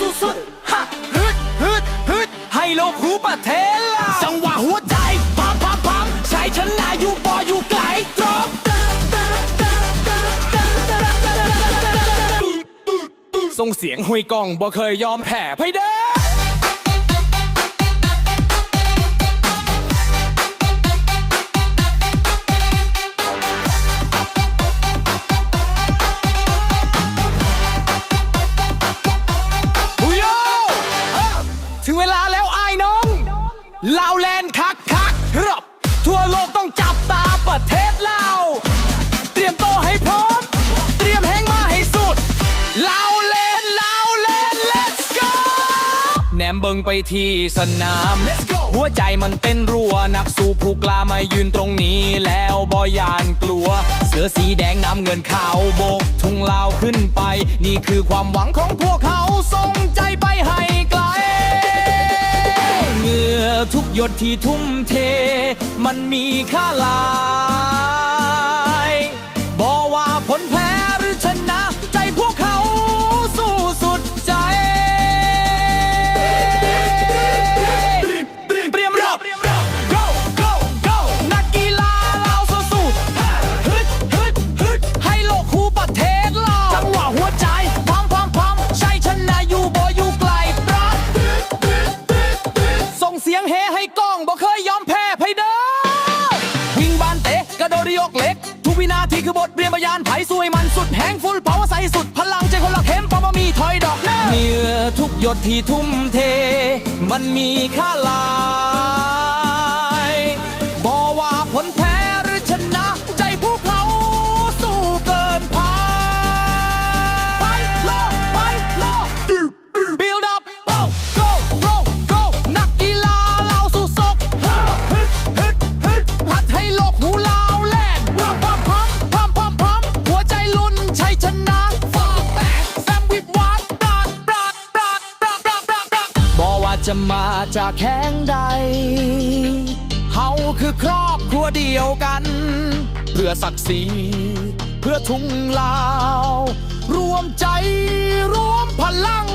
สุดๆฮะฮึดฮึดฮึดให้โลกรู้ประเทศเราจังหวะหัวใจปั๊มปั๊มปั๊มใช้ชนะอยู่บออยู่ไกลตรงส่งเสียงหุยกองบ่เคยยอมแพ้ไพเด้ ถึงเวลาแล้วไอ้ายน้อง ลาวแลนด์คักคักรับ ทั่วโลกต้องจับตาประเทศลาว เตรียมโตวให้พร้อม เตรียมแห้งมาให้สุด ลาวแลนด์ลาวแลนด์ let's go แหนมเบิงไปที่สนาม let's go หัวใจมันเต้นรัว นักสู้ผู้กล้ามายืนตรงนี้แล้วบอยานกลัว เสือสีแดงน้ำเงินขาวโบกทุ่งลาวขึ้นไป นี่คือความหวังของพวกเขาส่งใจไป หยดที่ทุ่มเท มันมีค่าหลา ระโดดยกเล็ก ทุกวินาทีคือบทเรียนพยานไผ่สวยมันสุดแหงฟุลเผาใส่สุดพลังใจคนละเข้มปอมามีถอยดอกเนื้อทุกหยดที่ทุ่มเท มันมีค่าลา จะมาจากแข้งใด เฮาคือครอบครัวเดียวกัน เพื่อศักดิ์ศรีเพื่อทุ่งลาว รวมใจรวมพลัง